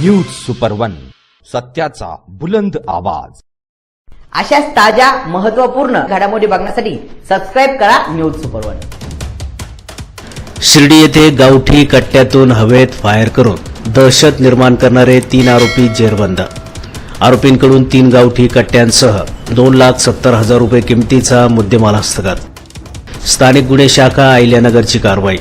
News super one सत्याचा बुलंद आवाज. अशाच ताज्या महत्त्वपूर्ण घडामोडी बघण्यासाठी सबस्क्राईब करा न्यूज सुपर वन शिर्डी येथे गावठी कट्ट्यातून हवेत फायर करून दहशत निर्माण करणारे तीन आरोपी जेरबंद. आरोपींकडून तीन गावठी कट्ट्यांसह दोन लाख सत्तर हजार रुपये किमतीचा मुद्देमाल हस्तगत. स्थानिक गुन्हे शाखा अहिल्यानगरची कारवाई.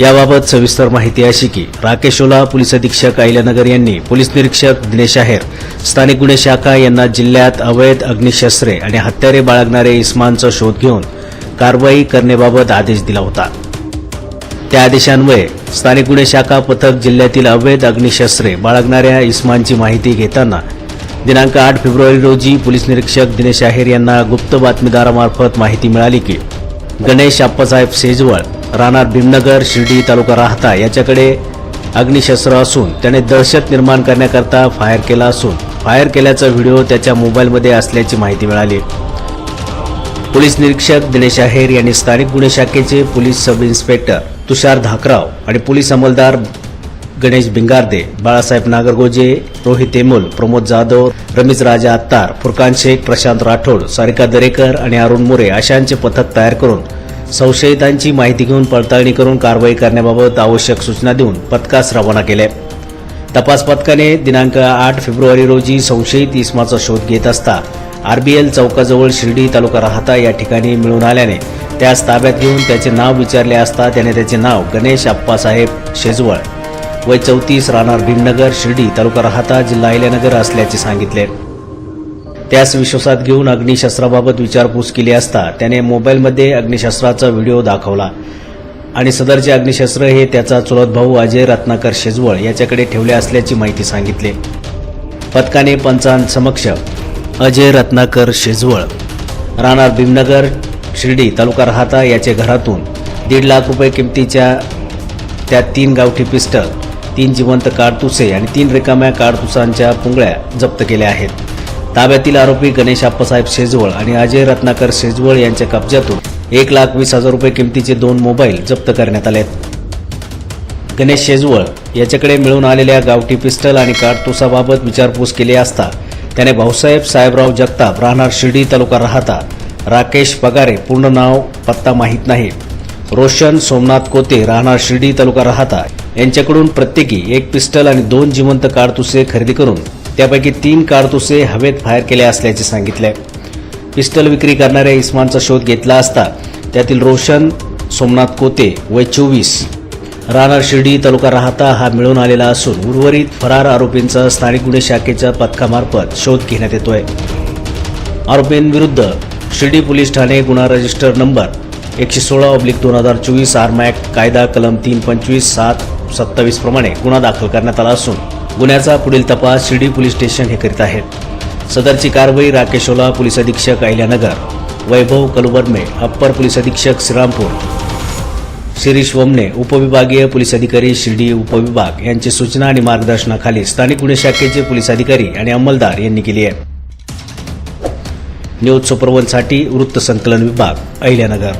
याबाबत सविस्तर माहिती अशी की राकेशोला पोलीस अधीक्षक अहिल्यानगर यांनी पोलीस निरीक्षक दिनेश आहेर स्थानिक गुन्हे शाखा यांना जिल्ह्यात अवैध अग्निशस्त्रे आणि हत्यारे बाळगणारे इस्मांचा शोध घेऊन कारवाई करण्याबाबत आदेश दिला होता. त्या आदेशान्वये स्थानिक गुन्हे शाखा पथक जिल्ह्यातील अवैध अग्निशस्त्रे बाळगणाऱ्या इस्मांची माहिती घेताना दिनांक आठ फेब्रुवारी रोजी पोलीस निरीक्षक दिनेश आहेर यांना गुप्त बातमीदारामार्फत माहिती मिळाली की गणेश आप्पासाहेब सेजवळ राहणार भीमनगर शिर्डी तालुका राहता याच्याकडे अग्निशस्त्र असून त्याने दहशत निर्माण करण्याकरता फायर केला असून फायर केल्याचा व्हिडिओ त्याच्या मोबाईलमध्ये असल्याची माहिती मिळाली. पोलीस निरीक्षक दिनेश आहेर यांनी स्थानिक गुन्हे शाखेचे police sub inspector Tushar Dhakrao आणि पोलीस अंमलदार गणेश भिंगारदे बाळासाहेब नागरगोजे रोहित एमुल प्रमोद जाधव रमेश राजा अत्तार फुरकान शेख प्रशांत राठोड सारिका दरेकर आणि अरुण मोरे अशांचे पथक तयार करून संशयितांची माहिती घेऊन पडताळणी करून कारवाई करण्याबाबत आवश्यक सूचना देऊन पथकास रवाना केले. तपास पथकाने दिनांक आठ फेब्रुवारी रोजी संशयित इसमाचा शोध घेत असता आरबीएल चौकाजवळ शिर्डी तालुका राहता या ठिकाणी मिळून आल्याने त्यास ताब्यात घेऊन त्याचे नाव विचारले असता त्याने त्याचे नाव गणेश अप्पासाहेब शेजवळ वय चौतीस राहणार भीमनगर शिर्डी तालुका राहता जिल्हा अहिल्यानगर असल्याचे सांगितले. त्यास विश्वासात घेऊन अग्निशस्त्राबाबत विचारपूस केली असता त्याने मोबाईलमध्ये अग्निशस्त्राचा व्हिडिओ दाखवला. आणि सदरचे अग्निशस्त्र हे त्याचा चुलत भाऊ अजय रत्नाकर शेजवळ याच्याकडे ठेवले असल्याची माहिती सांगितली. पथकाने पंचांसमक्ष अजय रत्नाकर शेजवळ राहणार भीमनगर शिर्डी तालुका राहता याचे घरातून दीड लाख रुपये किमतीच्या त्या तीन गावठी पिस्टल तीन जिवंत काडतुसे आणि तीन रिकाम्या काडतुसांच्या पुंगळ्या जप्त केल्या आहेत. ताब्यातील आरोपी गणेश आप्पासाहेब शेजवळ आणि अजय रत्नाकर शेजवळ यांच्या कब्जातून एक लाख वीस हजार रुपये किमतीचे दोन मोबाईल जप्त करण्यात आले गणेश शेजवळ याच्याकडे मिळून आलेल्या गावठी पिस्टल आणि काडतुसाबाबत विचारपूस केली असता त्याने भाऊसाहेब साहेबराव जगताप राहणार शिर्डी तालुका राहता राकेश पगारे पूर्ण नाव पत्ता माहीत नाही. रोशन सोमनाथ कोते राहणार शिर्डी तालुका राहता यांच्याकडून प्रत्येकी एक पिस्टल आणि दोन जिवंत काडतुसे खरेदी करून त्यापैकी तीन काडतुसे हवेत फायर केले असल्याचे सांगितले. पिस्टल विक्री करणाऱ्या इस्मानचा शोध घेतला असता त्यातील रोशन सोमनाथ कोते वय चोवीस राहणार शिर्डी तालुका राहता हा मिळून आलेला असून उर्वरित फरार आरोपींचा स्थानिक गुन्हे शाखेच्या पथकामार्फत शोध घेण्यात येतोय. आरोपींविरुद्ध शिर्डी पोलीस ठाणे गुन्हा रजिस्टर नंबर एकशे सोळा ऑब्लिक दोन हजार चोवीस आर्म ॲक्ट कायदा कलम तीन पंचवीस सात सत्तावीस प्रमाणे गुन्हा दाखल करण्यात आला असून गुन्ह्याचा पुढील तपास शिर्डी पोलीस स्टेशन हे करीत आहेत. सदरची कारवाई राकेशोला पोलीस अधीक्षक अहिल्यानगर वैभव कलुबर्मे अप्पर पोलीस अधीक्षक श्रीरामपूर शिरीष वमने उपविभागीय पोलीस अधिकारी शिर्डी उपविभाग यांची सूचना आणि मार्गदर्शनाखाली स्थानिक गुन्हे शाखेचे पोलीस अधिकारी आणि अंमलदार यांनी केली आहे. न्यूज सुपरवनसाठी वृत्त संकलन विभाग अहिल्यानगर